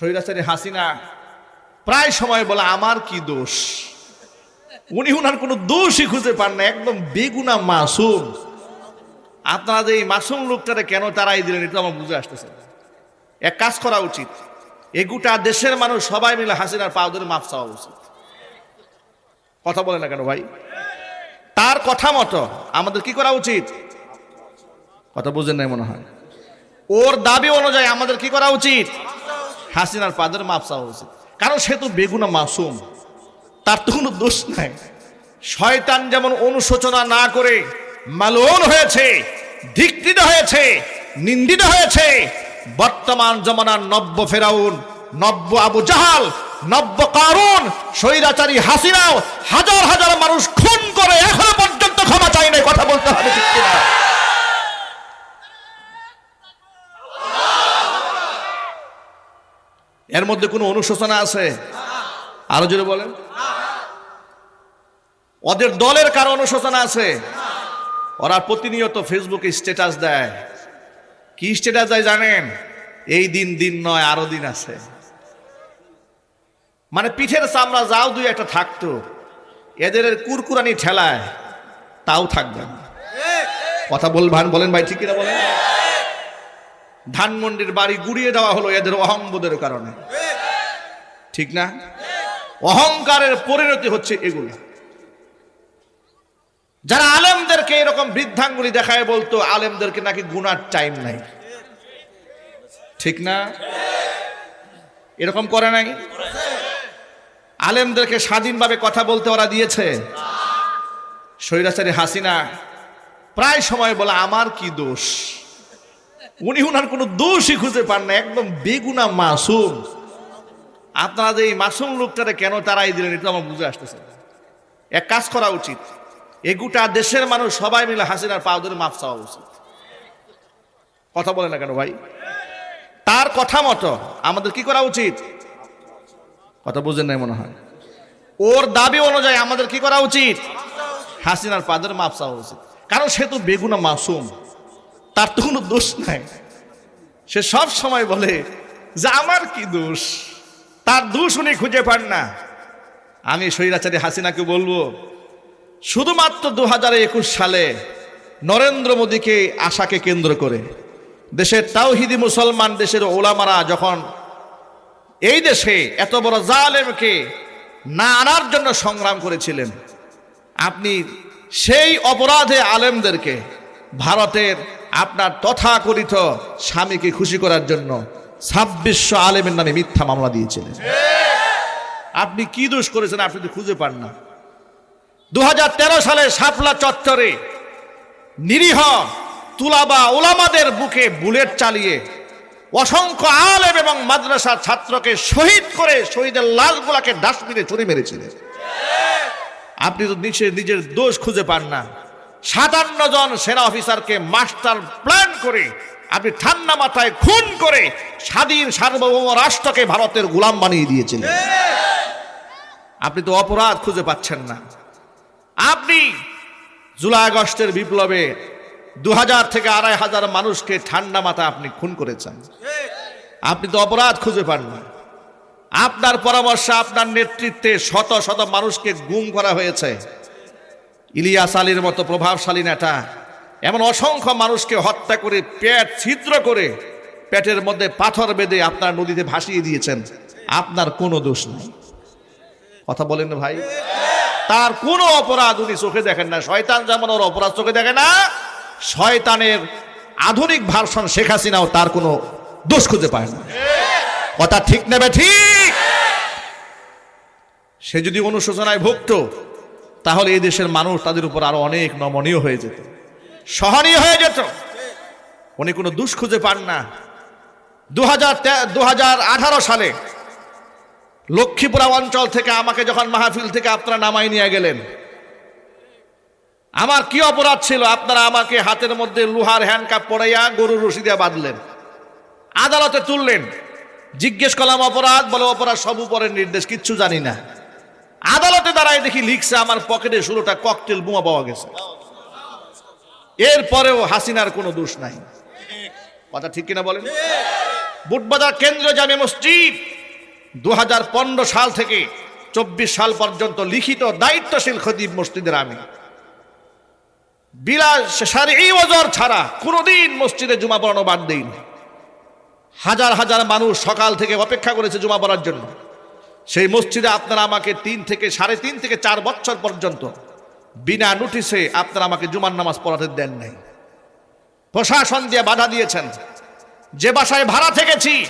স্বৈরাচারী হাসিনা, প্রায় সময় বলে, আমার কি দোষ? উনি উনার কোনো দোষই খুঁজে পান না, একদম বেগুনা মাসুম। আপনারা যে এই মাসুম লোকটারে কেন তারাই দিলেন, এটা আমার বুঝে আসতেছে এক কাজ করা উচিত, এ গোটা দেশের মানুষ সবাই মিলে হাসিনার পা ধরে মাপ চাওয়া উচিত। কথা বলে না কেন ভাই? তার কথা মতো আমাদের কি করা উচিত? কথা বুঝেন নাই মনে হয়। ওর দাবি অনুযায়ী আমাদের কি করা উচিত? হাসিনার পাদের মাপ চাওয়া উচিত। কারণ সে তো বেগুনা মাসুম। তার তো কোনো দোষ নাই। শয়তান যেমন অনুশোচনা না করে মালন হয়েছে, ধিকৃত হয়েছে, নিন্দিত হয়েছে, বর্তমান জমানার নব্য ফেরাউন, নব্য আবু জাহাল, নব্য কারুন, স্বৈরাচারী হাসিনাও হাজার হাজার মানুষ খুন করে এখনও পর্যন্ত ক্ষমা চাই নাই, কথা বলতে হবে ঠিক এর মধ্যে কোনো অনুশোচনা আছে? আরও জোরে বলেন। ওদের দলের কারও অনুশোচনা আছে? ওরা প্রতিনিয়ত ফেসবুকে স্ট্যাটাস দেয়। কি স্ট্যাটাস দেয় জানেন? এই দিন দিন নয়, আরও দিন আছে। মানে পিঠের চামড়া যাও দুই একটা থাকতো, এদের কুরকুরানি ঠেলায় তাও থাকবে না। কথা বলবেন বলেন ভাই, ঠিক কিনা বলেন? ধানমন্ডির বাড়ি গুড়িয়ে দেওয়া হলো এদের অহংবোধের কারণে। ঠিক না? অহংকারের পরিণতি হচ্ছে এগুলো। যারা আলেমদেরকে এরকম বৃদ্ধাঙ্গুলি দেখায় বলতো, আলেমদেরকে নাকি গুনার টাইম নাই। ঠিক না? এরকম করে নাই? আলেমদেরকে স্বাধীনভাবে কথা বলতে ওরা দিয়েছে। স্বৈরাচারী হাসিনা প্রায় সময় বলে, আমার কি দোষ? উনি উনার কোনো দোষই খুঁজে পান না, একদম বেগুনা মাসুম। আপনারা যে এই মাসুম লোকটারে কেন তারাই দিলেন, এটা আমার বুঝে আসতেছে এক কাজ করা উচিত, এ গোটা দেশের মানুষ সবাই মিলে হাসিনার পা ধরে মাপ চাওয়া উচিত। কথা বলে না কেন ভাই? তার কথা মতো আমাদের কি করা উচিত? কথা বুঝেন নাই মনে হয়। ওর দাবি অনুযায়ী আমাদের কি করা উচিত? হাসিনার পাদের মাপ চাওয়া উচিত। কারণ সে তো বেগুনা মাসুম। তার তো কোনো দোষ নাই। সে সব সময় বলে, যে আমার কি দোষ? তার দোষ উনি খুঁজে পান না। আমি স্বৈরাচারী হাসিনাকে বলব, শুধুমাত্র দু হাজার একুশ সালে নরেন্দ্র মোদীকে আশাকে কেন্দ্র করে দেশের তাওহিদি মুসলমান দেশের ওলামারা যখন এই দেশে এত বড় জালেমকে না আনার জন্য সংগ্রাম করেছিলেন, আপনি সেই অপরাধে আলেমদেরকে ভারতের আপনার তথাকথিত স্বামীকে খুশি করার জন্য ছাব্বিশশো আলেমের নামে মিথ্যা মামলা দিয়েছিলেন। আপনি কি দোষ করেছেন আপনি তো খুঁজে পান না। দু হাজার তেরো সালে শাপলা চত্বরে নিরীহ তুলাবা ওলামাদের বুকে বুলেট চালিয়ে অসংখ্য আলেম এবং মাদ্রাসার ছাত্রকে শহীদ করে শহীদের লাশগুলাকে ডাস্টবিনে চুরি মেরেছিলেন। আপনি তো নিজের নিজের দোষ খুঁজে পান না। সাতান্ন জন সেনা অফিসারকে মাস্টার প্ল্যান করে, আপনি ঠান্ডা মাথায় খুন করে স্বাধীন সার্বভৌম রাষ্ট্রকে ভারতের গোলাম বানিয়ে দিয়েছিলেন। আপনি তো অপরাধ খুঁজে পাচ্ছেন না। আপনি জুলাই আগস্টের বিপ্লবে দু হাজার থেকে আড়াই হাজার মানুষকে ঠান্ডা মাথা আপনি খুন করেছেন। আপনি তো অপরাধ খুঁজে পান না। আপনার পরামর্শে আপনার নেতৃত্বে শত শত মানুষকে গুম করা হয়েছে। ইলিয়াস আলীর মতো প্রভাবশালী নেতা, এমন অসংখ্য মানুষকে হত্যা করে, পেট ছিদ্র করে, পেটের মধ্যে পাথর বেঁধে আপনার নদীতে ভাসিয়ে দিয়েছেন। আপনার কোনো দোষ নেই। কথা বলেন ভাই। তার কোনো অপরাধ উনি চোখে দেখেন না। শয়তান যেমন ওর অপরাধ চোখে দেখে না, শয়তানের আধুনিক ভার্সন শেখ হাসিনাও তার কোনো দোষ খুঁজে পায় না। কথা ঠিক নেবে ঠিক? সে যদি অনুশোচনায় ভুগত তাহলে এই দেশের মানুষ তাদের উপর আরও অনেক নমনীয় হয়ে যেত। সহনীয় হয়ে যেত। উনি কোনো দুষ খুঁজে পান না। দু হাজার সালে লক্ষ্মীপুরা অঞ্চল থেকে আমাকে যখন মাহফিল থেকে আপনারা নামাই নিয়ে গেলেন, আমার কি অপরাধ ছিল? আপনারা আমাকে হাতের মধ্যে লোহার হ্যান্ডকাপ পড়াইয়া গরুর রশি দিয়ে বাঁধলেন। আদালতে তুললেন। জিজ্ঞেস করলাম, অপরাধ? বলে, অপরাধ সব উপরের নির্দেশ, কিচ্ছু জানি না। আদালতে দাঁড়ায় দেখি লিখছে আমার পকেটে ষোলোটা ককটেল বোমা পাওয়া গেছে। এরপরেও হাসিনার কোনো দোষ নাই। কথা ঠিক কিনা বলেন? বুটবাজার কেন্দ্রীয় জামে মসজিদ দুই হাজার পনেরো সাল থেকে চব্বিশ সাল পর্যন্ত লিখিত দায়িত্বশীল খতিব মসজিদের আমি। বিলাস সারি এই ওজর ছাড়া কোনোদিন মসজিদে জুমা পড়ানো বাদ দেইনি। হাজার হাজার মানুষ সকাল থেকে অপেক্ষা করেছে জুমা পড়ার জন্য। সেই মসজিদে আপনারা আমাকে তিন থেকে সাড়ে তিন থেকে চার বছর পর্যন্ত বিনা নোটিশে আপনারা আমাকে জুমার নামাজ পড়াতে দেন নাই। প্রশাসন দিয়ে বাধা দিয়েছেন। যে বাসায় ভাড়া থেকেছি,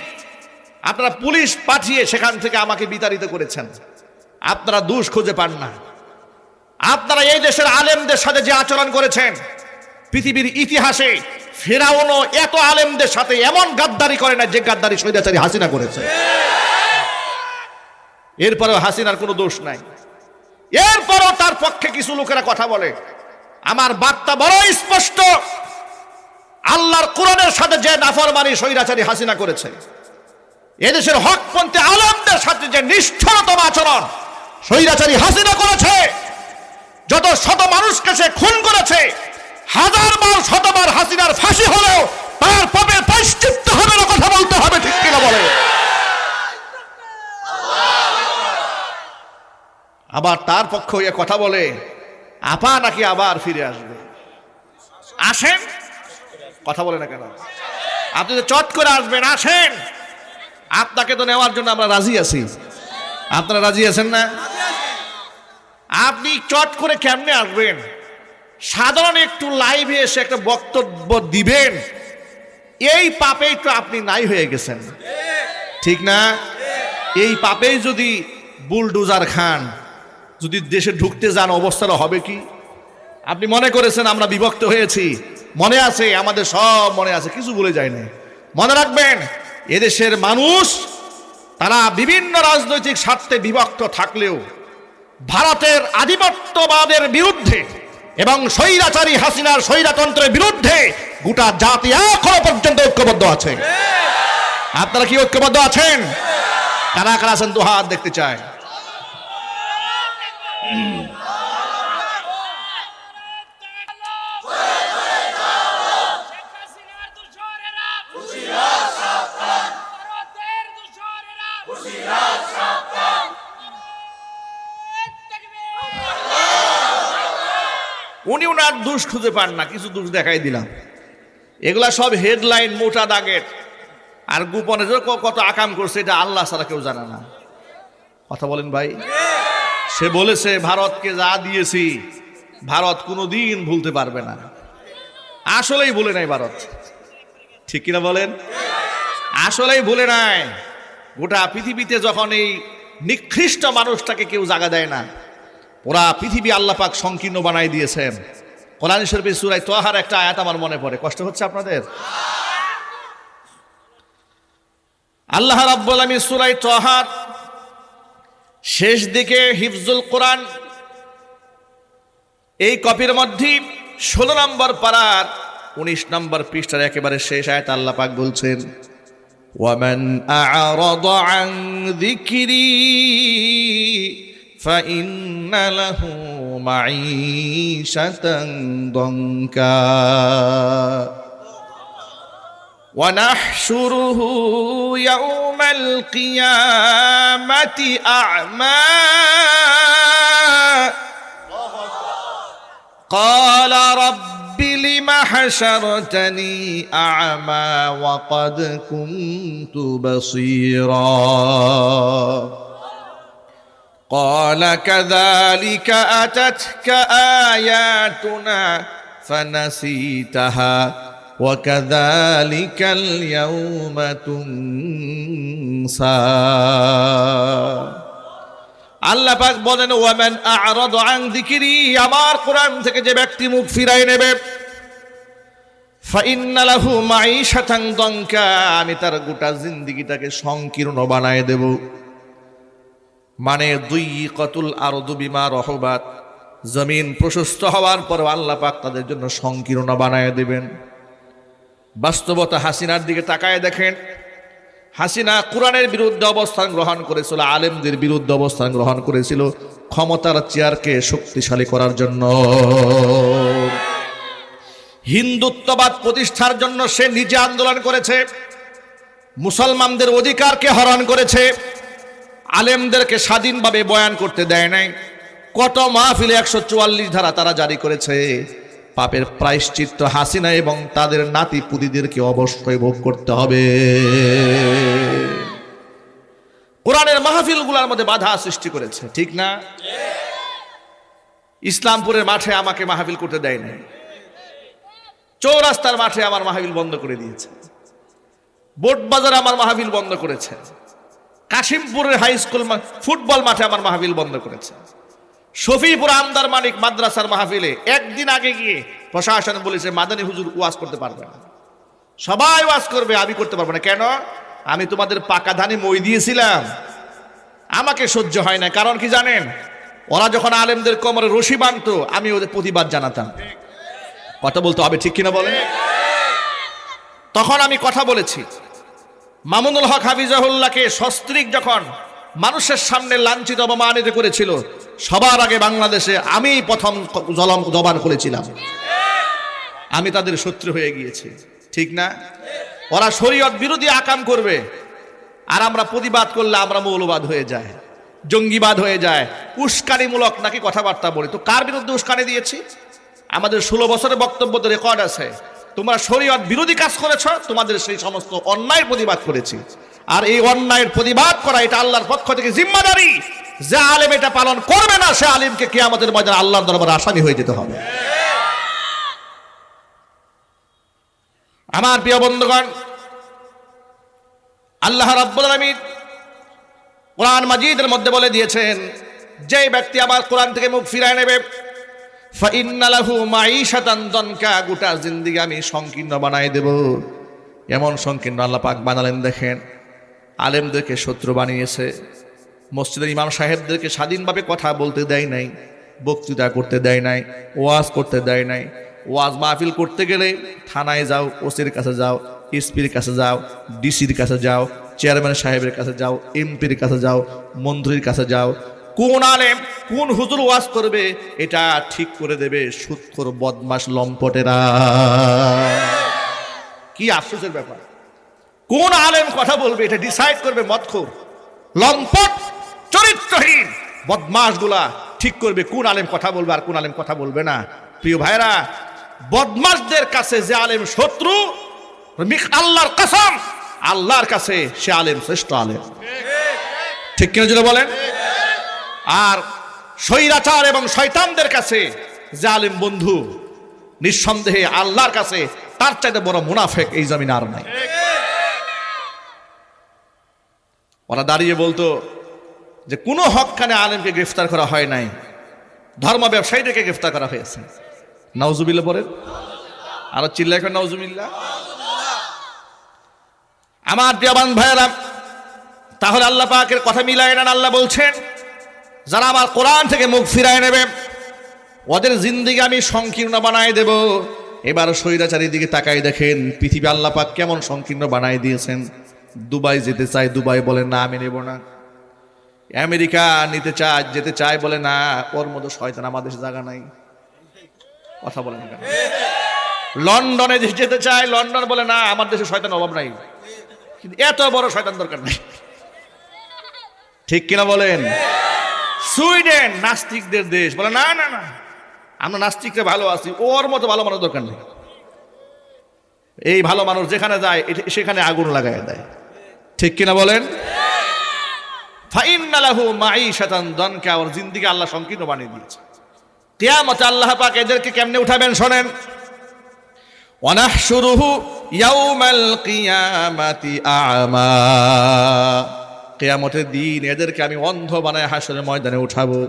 আপনারা পুলিশ পাঠিয়ে সেখান থেকে আমাকে বিতাড়িত করেছেন। আপনারা দুষ খুঁজে পান না। আপনারা এই দেশের আলেমদের সাথে যে আচরণ করেছেন, পৃথিবীর ইতিহাসে ফেরাউনও এত আলেমদের সাথে এমন গাদ্দারি করে না যে গাদ্দারি স্বৈরাচারী হাসিনা করেছে। এরপরেও হাসিনার কোনো দোষ নাই। এরপরও তার পক্ষে কিছু লোকেরা কথা বলে। আমার বার্তা বড় স্পষ্ট। আল্লাহর কোরআনের সাথে যে নাফরমানি, স্বৈরাচারী হাসিনা করেছে। এদেশের হকপন্থী আলমদের সাথে যে নিষ্ঠুরতম আচরণ, স্বৈরাচারী হাসিনা করেছে। যত শত মানুষকে সে খুন করেছে, হাজার বার, শতবার হাসিনার ফাঁসি হলেও তার পাপের প্রায়শ্চিত্ত হবে না কথা বলতে হবে ঠিক কিনা বলে আবার তার পক্ষ হয়ে কথা বলে, আপা নাকি আবার ফিরে আসবে? আসেন? কথা বলে না কেন? আপনি তো চট করে আসবেন, আসেন। আপনাকে তো নেওয়ার জন্য আমরা রাজি আছি। আপনারা রাজি আছেন না? আপনি চট করে কেমনে আসবেন? সাধারণ একটু লাইভে এসে একটা বক্তব্য দিবেন। এই পাপেই তো আপনি নাই হয়ে গেছেন। ঠিক না? এই পাপেই যদি বুলডুজার খান যদি দেশে ঢুকতে যান, অবস্থাটা হবে কি? আপনি মনে করেছেন আমরা বিভক্ত হয়েছি? মনে আছে? আমাদের সব মনে আছে। কিছু ভুলে যায় না মনে রাখবেন, এদেশের মানুষ, তারা বিভিন্ন রাজনৈতিক স্বার্থে বিভক্ত থাকলেও ভারতের আধিপত্যবাদের বিরুদ্ধে এবং স্বৈরাচারী হাসিনার স্বৈরাতন্ত্রের বিরুদ্ধে গোটা জাতি এখনও পর্যন্ত ঐক্যবদ্ধ আছে। আপনারা কি ঐক্যবদ্ধ আছেন? কারা কারা আছেন? দু হাত দেখতে চায় উনি ওনার দোষ খুঁজে পান না, কিছু দোষ দেখাই দিলাম। এগুলা সব হেডলাইন, মোটা দাগের। আর গোপনে কত আকাম করছে, এটা আল্লাহ ছাড়া কেউ জানে না। কথা বলেন ভাই। সে বলেছে, ভারতকে যা দিয়েছি, ভারত কোনোদিন ভুলতে পারবে না। আসলেই ভুলে নাই ভারত। ঠিক কিনা বলেন? আসলেই ভুলে নাই। গোটা পৃথিবীতে যখন এই নিকৃষ্ট মানুষটাকে কেউ জাগা দেয় না ওরা পৃথিবী আল্লাপাক সংকীর্ণ বানাই দিয়েছেন। কোরআন শরীফের সুরাই তোহার একটা আয়াত আমার মনে পড়ে। কষ্ট হচ্ছে আপনাদের? আল্লাহ রাব্বুল আলামিন সুরাই তোহার শেষ দিকে হিফজুল কোরআন এই কপির মধ্যে ষোলো নম্বর পাড়ার উনিশ নম্বর পৃষ্ঠার একেবারে শেষ আয়াত আল্লাহ পাক বলছেন ومن أعرض عن ذكري فإن له معيشة ضنكا ونحشره يوم القيامة أعمى. قال رب لم حشرتني أعمى وقد كنت بصيرا. قال كذلك أتتك آياتنا فنسيتها. وكذلك اليوم تنسى আল্লাহ পাক বলেন ওয়ামান আ'রাদ আন যিকরি আমার কোরআন থেকে যে ব্যক্তি মুখ ফিরাই নেবে ফাইন্না লাহু মাঈশাতান দঙ্কা আমি তার গোটা জিন্দেগিটাকে সংকীর্ণ বানায় দেব মানে দুই কতুল আরদু বিমা রহবাত জমিন প্রশস্ত হওয়ার পর আল্লাহ পাক তাদের জন্য সংকীর্ণ বানায় দেবেন বাস্তবতা হাসিনার দিকে তাকায় দেখেন। হাসিনা কোরআনের বিরুদ্ধে অবস্থান গ্রহণ করেছিল, আলেমদের বিরুদ্ধে অবস্থান গ্রহণ করেছিল ক্ষমতার চেয়ারকে শক্তিশালী করার জন্য। হিন্দুত্ববাদ প্রতিষ্ঠার জন্য সে নিজে আন্দোলন করেছে, মুসলমানদের অধিকারকে হরণ করেছে, আলেমদেরকে স্বাধীনভাবে বয়ান করতে দেয় নাই। কত মাহফিলে একশো চুয়াল্লিশ ধারা তারা জারি করেছে। পাপের প্রায়শ্চিত্ত হাসিনা এবং তাদের নাতি পুতিদেরকে অবশ্যই ভোগ করতে হবে। কোরআনের মাহফিলগুলোর মধ্যে বাধা সৃষ্টি করেছে, ঠিক না? ইসলামপুরের মাঠে আমাকে মাহফিল করতে দেয় নাই। চৌরাস্তার মাঠে আমার মাহফিল বন্ধ করে দিয়েছে। বোট বাজারে আমার মাহফিল বন্ধ করেছে। কাশিমপুরের হাই স্কুল ফুটবল মাঠে আমার মাহফিল বন্ধ করেছে। শফিপুর আমদার মানিক মাদ্রাসার মাহফিলে একদিন আগে গিয়ে প্রশাসন বলেছে, মাদানী হুজুর ওয়াজ করতে পারবে না। সবাই ওয়াজ করবে, আমি করতে পারব না। কেন? আমি তোমাদের পাকা ধানে মই দিয়েছিলাম। আমাকে সহ্য হয় না। কারণ কি জানেন? ওরা যখন আলেমদের কোমরে রশি বাঁধতো, আমি ওদের প্রতিবাদ জানাতাম। কথা বলতে হবে ঠিক কিনা বলেন? তখন আমি কথা বলেছি। মামুনুল হক হাফিজাহুল্লাহকে সস্ত্রিক যখন মানুষের সামনে লাঞ্ছিত, অপমানিত করেছিল। সবার আগে বাংলাদেশে আমি প্রথম জলম, জবান করেছিলাম আমি তাদের শত্রু হয়ে গিয়েছি। ঠিক না? ওরা শরীয়ত বিরোধী আকাম করবে। আর আমরা প্রতিবাদ করলে আমরা মৌলবাদ হয়ে যায়, জঙ্গিবাদ হয়ে যায়, উস্কানিমূলক নাকি কথাবার্তা বলি। তো কার বিরুদ্ধে উস্কানি দিয়েছি? আমাদের ষোলো বছরের বক্তব্য তো রেকর্ড আছে। তোমরা শরীয়ত বিরোধী কাজ করেছ, তোমাদের সেই সমস্ত অন্যায় প্রতিবাদ করেছি। আর এই অন্যায়ের প্রতিবাদ করা এটা আল্লাহর পক্ষ থেকে জিম্মাদারি। যে আলেম এটা পালন করবে না, সে আলিমকে কে আমাদের মধ্যে আল্লাহর দরবারে আসামি হয়ে যেতে হবে। আমার প্রিয় বন্ধুগণ, আল্লাহ রাব্বুল আলামিন কোরআন মাজিদের মধ্যে বলে দিয়েছেন, যে ব্যক্তি আমার কোরআন থেকে মুখ ফিরায় নেবে ফাইন্না লাহু মাঈশাতান দনকা, গোটা জিন্দিগি আমি সংকীর্ণ বানাই দেব। এমন সংকীর্ণ আল্লাহ পাক বানালেন, দেখেন। আলেমদেরকে শত্রু বানিয়েছে। মসজিদের ইমাম সাহেবদেরকে স্বাধীনভাবে কথা বলতে দেয় নাই, বক্তৃতা করতে দেয় নাই, ওয়াজ করতে দেয় নাই। ওয়াজ মাহফিল করতে গেলে থানায় যাও, ওসির কাছে যাও, এসপির কাছে যাও, ডিসির কাছে যাও, চেয়ারম্যান সাহেবের কাছে যাও, এমপির কাছে যাও, মন্ত্রীর কাছে যাও কোন আলেম কোন হুজুর ওয়াজ করবে, এটা ঠিক করে দেবে সুৎখর বদমাস লম্পটেরা। কি আফসোসের ব্যাপার। কোন আলেম কথা বলবে, এটা ডিসাইড করবে মতখোর লম্পট চরিত্রহীন বদমাসগুলা ঠিক করবে কোন আলেম কথা বলবে আর কোন আলেম কথা বলবে না। প্রিয় ভাইরা বদমাসদের কাছে যে আলেম শত্রু আল্লাহর কসম, আল্লাহর কাছে সে আলেম শ্রেষ্ঠ আলেম। ঠিক কিনা যদি বলেন? আর স্বৈরাচার এবং শয়তানদের কাছে যে আলেম বন্ধু, নিঃসন্দেহে আল্লাহর কাছে তার চাইতে বড় মুনাফেক এই জমিন আর নাই। ওরা দাঁড়িয়ে বলতো যে কোনো হকখানে আলেমকে গ্রেফতার করা হয় নাই, ধর্ম ব্যবসায়ীদেরকে গ্রেফতার করা হয়েছে। নাউজুবিল্লা পরে আরও চিল্লা এখন নাউজুবিল্লা আমার প্রিয়বান ভাইয়েরা, তাহলে আল্লাহ পাকের কথা মিলায় নেন, আল্লাহ বলছেন যারা আমার কোরআন থেকে মুখ ফিরায় নেবে, ওদের জিন্দিগি আমি সংকীর্ণ বানায় দেব। এবার স্বৈরাচারীর দিকে তাকাই দেখেন, পৃথিবী আল্লাহ পাক কেমন সংকীর্ণ বানায় দিয়েছেন। দুবাই যেতে চায়, দুবাই বলে, না, আমি নেব না। আমেরিকা নিতে চায়, যেতে চায় বলে, না, ওর মতো শয়তান আমাদের জায়গা নাই। কথা বলে না লন্ডনে যেতে চায়, লন্ডন বলে, না, আমার দেশে শয়তান অভাব নাই। কিন্তু এত বড় শয়তান দরকার নাই। ঠিক কিনা বলেন? সুইডেন নাস্তিকদের দেশ। বলে, না না না, আমরা নাস্তিকরা ভালো আছি, ওর মতো ভালো মানুষ দরকার নেই। এই ভালো মানুষ যেখানে যায় সেখানে আগুন লাগায় দেয়। ঠিক কিনা বলেন? ফাইন্নালাহু মাঈশাতান দনকা, ওর জিন্দিগি আল্লাহ সংকীর্ণ বানিয়ে দিয়েছে। কিয়ামতে আল্লাহ পাক এদেরকে কেমনে উঠাবেন শোনেন? ওয়ানাহশুরুহু ইয়াউমাল কিয়ামাতি আ'মা। কিয়ামতের দিন এদেরকে আমি অন্ধ বানায় হাসরের ময়দানে উঠাবো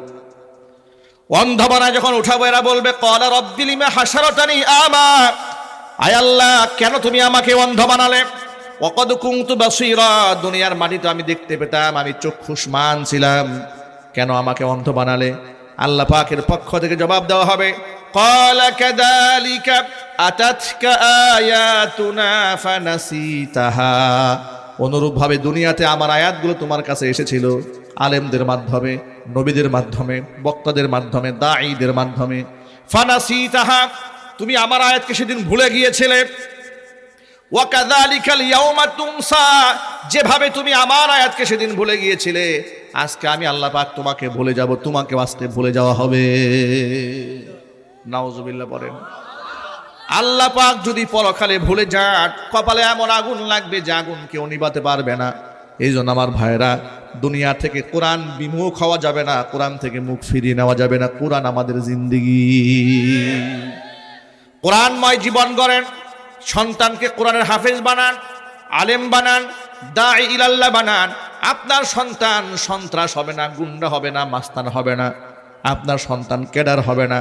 অন্ধ বানায় যখন উঠাবো এরা বলবে কলা রব্বিল ইমা হাসারতানি আমা আয় আল্লাহ কেন তুমি আমাকে অন্ধ বানালে অকদ কুংতু বাসিরা দুনিয়ার মাটিতে আমি দেখতে পেতাম আমি চক্ষুষ্মান ছিলাম কেন আমাকে অন্ধ বানালে আল্লাহ পাকের পক্ষ থেকে জবাব দেওয়া হবে قال كذلك أتتك آياتنا فنسيتها অনুরূপভাবে দুনিয়াতে আমার আয়াতগুলো তোমার কাছে এসেছিল। আলেমদের মাধ্যমে, নবীদের মাধ্যমে, বক্তাদের মাধ্যমে, দাঈদের মাধ্যমে। ফানাসি তাহা তুমি আমার আয়াতকে সেদিন ভুলে গিয়েছিলে। যেভাবে তুমি আমার আয়াতকে সেদিন ভুলে গিয়েছিলে। আজকে আমি আল্লাহ পাক তোমাকে ভুলে যাব তোমাকে আজকে ভুলে যাওয়া হবে। নাউজুবিল্লাহ বলেন আল্লাহ পাক যদি পরকালে ভুলে যান, কপালে এমন আগুন লাগবে যে আগুন কেউ নিবাতে পারবে না। এই জন্য আমার ভাইরা দুনিয়া থেকে কোরআন বিমুখ হওয়া যাবে না, কোরআন থেকে মুখ ফিরিয়ে নেওয়া যাবে না। কোরআন আমাদের জিন্দিগি। কোরআনময় জীবন গড়েন, সন্তানকে কোরআনের হাফেজ বানান, আলেম বানান দা ইলাল্লাহ বানান। আপনার সন্তান সন্ত্রাস হবে না, গুন্ডা হবে না, মাস্তান হবে না। আপনার সন্তান কেডার হবে না।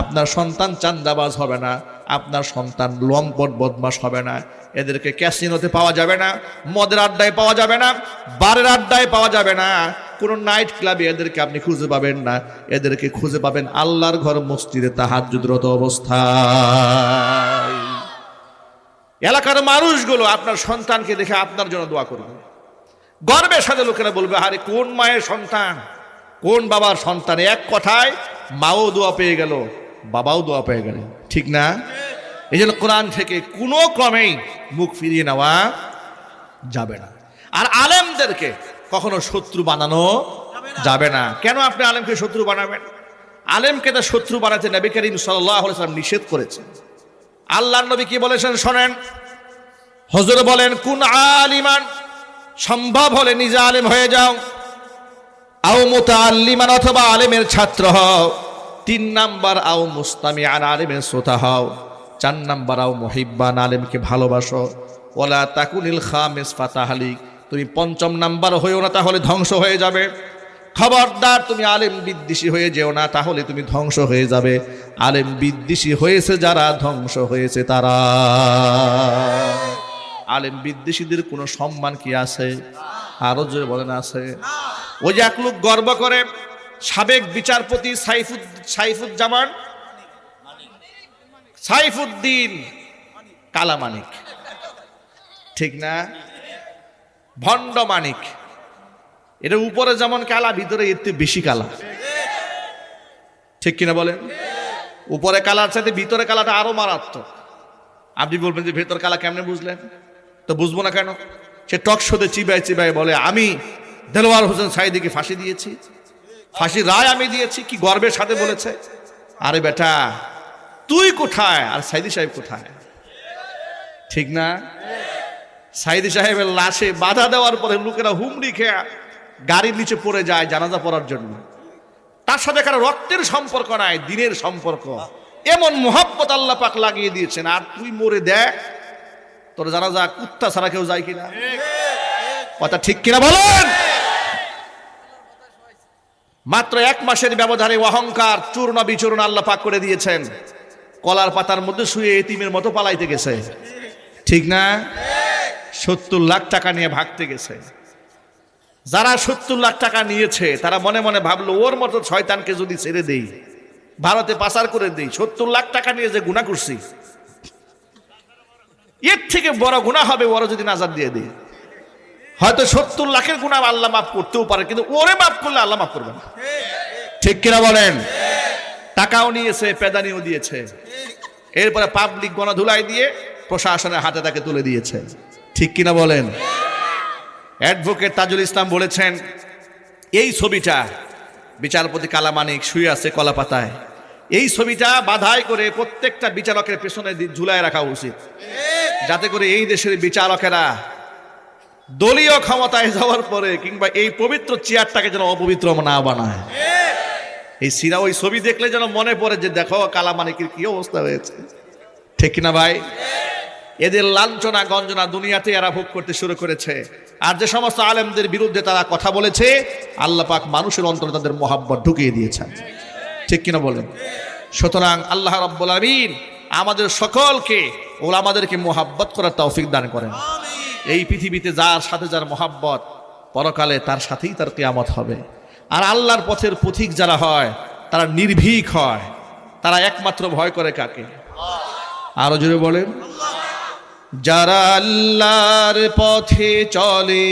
আপনার সন্তান চান্দাবাজ হবে না। আপনার সন্তান লম্পট বদমাস হবে না। এদেরকে ক্যাসিনোতে পাওয়া যাবে না, মদের আড্ডায় পাওয়া যাবে না, বারের আড্ডায় পাওয়া যাবে না। কোনো নাইট ক্লাবে এদেরকে আপনি খুঁজে পাবেন না। এদেরকে খুঁজে পাবেন আল্লাহর ঘর মসজিদে তাহাজুদরত অবস্থা এলাকার মানুষগুলো আপনার সন্তানকে দেখে আপনার জন্য দোয়া করবে। গর্বের সাথে লোকেরা বলবে, আরে, কোন মায়ের সন্তান? কোন বাবার সন্তান? এক কথায়, মাও দোয়া পেয়ে গেল, বাবাও দোয়া পেয়ে গেল ঠিক না? এই জন্য কোরআন থেকে কোনো ক্রমেই মুখ ফিরিয়ে নেওয়া যাবে না। আর আলেমদেরকে কখনো শত্রু বানানো যাবে না। কেন আপনি আলেমকে শত্রু বানাবেন? আলেমকে তো শত্রু বানাতে নবী করিম সাল্লাম নিষেধ করেছেন। আল্লাহ নবী কি বলেছেন শোনেন? হজর বলেন, কোন আলিমান, সম্ভব হলে নিজে আলেম হয়ে যাও। আও মুতাআল্লিমান, অথবা আলেমের ছাত্র হও। তিন নাম্বার আও মুস্তামি আন আলেমের শ্রোতা হও, চার নাম্বার আও মহিব্বান আলেমকে ভালোবাসো। ওলা তাকুনিল খামেস ফাতাহালিক, তুমি পঞ্চম নাম্বার হয়েও না, তাহলে ধ্বংস হয়ে যাবে। খবরদার, তুমি আলেম বিদ্বেষী হয়ে যেও না, তাহলে তুমি ধ্বংস হয়ে যাবে। আলেম বিদ্বেষী হয়েছে যারা, ধ্বংস হয়েছে তারা। আলেম বিদ্বেষীদের কোনো সম্মান কি আছে? আরও জোরে বলেন, আছে। ওই যে এক লোক গর্ব করে সাবেক বিচারপতি সাইফুদ সাইফুজ্জামান, সাইফুদ্দিন কালামানিক। ঠিক না? ভণ্ড মানিক। এটা উপরে যেমন কালা, ভিতরে এর বেশি কালা। ঠিক কিনা বলেন? উপরে কালার চাইতে ভিতরে কালাটা আরও মারাত্মক। আপনি বলবেন যে ভেতর কালা কেমনে বুঝলেন? তো বুঝব না কেন? সে টক শোতে চিবাই চিবাই বলে, আমি দেলোয়ার হোসেন সাইদিকে ফাঁসি দিয়েছি। ফাঁসির রায় আমি দিয়েছি কি গর্বের সাথে বলেছে? আরে বেটা তুই কোথায়? আর সাইদি সাহেব কোথায়? ঠিক না? সাইদি সাহেবের লাশে বাধা দেওয়ার পরে লোকেরা হুমড়ি খেয়া গাড়ির নিচে পড়ে যায় জানাজা পড়ার জন্য। তার সাথে কারও রক্তের সম্পর্ক নাই দিনের সম্পর্ক। এমন মোহাব্বত আল্লাহ পাক লাগিয়ে দিয়েছেন আর তুই মরে দেখ তোর জানাজা কুত্তা ছাড়া কেউ যায় কিনা? কথা ঠিক কিনা বলেন? মাত্র এক মাসের ব্যবধানে অহংকার, চূর্ণ বিচূর্ণ আল্লাহ পাক করে দিয়েছেন। কলার পাতার মধ্যে শুয়ে এতিমের মতো পালাইতে গেছে। ঠিক না? সত্তর লাখ টাকা নিয়ে ভাগতে গেছে। যারা সত্তর লাখ টাকা নিয়েছে, তারা মনে মনে ভাবলো, ওর মতো শয়তানকে যদি ছেড়ে দেই, ভারতে পাচার করে দেই, সত্তর লাখ টাকা নিয়ে যে গুণা করছি, এর থেকে বড় গুণা হবে বড় যদি নাজার দিয়ে দিই হয়তো সত্তর লাখের গুণা আল্লাহ মাফ করতেও পারে, কিন্তু ওরে মাফ করলে আল্লাহ মাফ করবে না। ঠিক কিনা বলেন? টাকাও নিয়েছে, পেদানিও দিয়েছে। এরপরে পাবলিক গণধুলাই দিয়ে প্রশাসনের হাতে তাকে তুলে দিয়েছে। ঠিক কিনা বলেন? অ্যাডভোকেট তাজুল ইসলাম বলেছেন, এই ছবিটা, বিচারপতি কালামানিক শুয়ে আছে কলা পাতায় এই ছবিটা বাধাই করে প্রত্যেকটা বিচারকের পেছনে ঝুলায় রাখা উচিত। যাতে করে এই দেশের বিচারকেরা দলীয় ক্ষমতায় যাওয়ার পরে কিংবা এই পবিত্র চেয়ারটাকে যেন অপবিত্র না বানায়। এই সিরা ওই ছবি দেখলে যেন মনে পড়ে যে দেখো কালামানিকের কি অবস্থা হয়েছে। ঠিক কিনা ভাই? এদের লাঞ্ছনা গঞ্জনা দুনিয়াতে এরা ভোগ করতে শুরু করেছে। আর যে সমস্ত আলেমদের বিরুদ্ধে তারা কথা বলেছে, আল্লাহ পাক মানুষের অন্তরে তাদের মহাব্বত ঢুকিয়ে দিয়েছেন। ঠিক কিনা বলেন? সুতরাং আল্লাহ রব্বুল আমাদের সকলকে ওরা আমাদেরকে মোহাব্বত করার তৌফিক দান করেন। এই পৃথিবীতে যার সাথে যার মহাব্বত, পরকালে তার সাথেই তার কেয়ামত হবে। আর আল্লাহর পথের পথিক যারা হয়, তারা নির্ভীক হয়। তারা একমাত্র ভয় করে কাকে? আরও জোরে বলেন। যারা আল্লাহর পথে চলে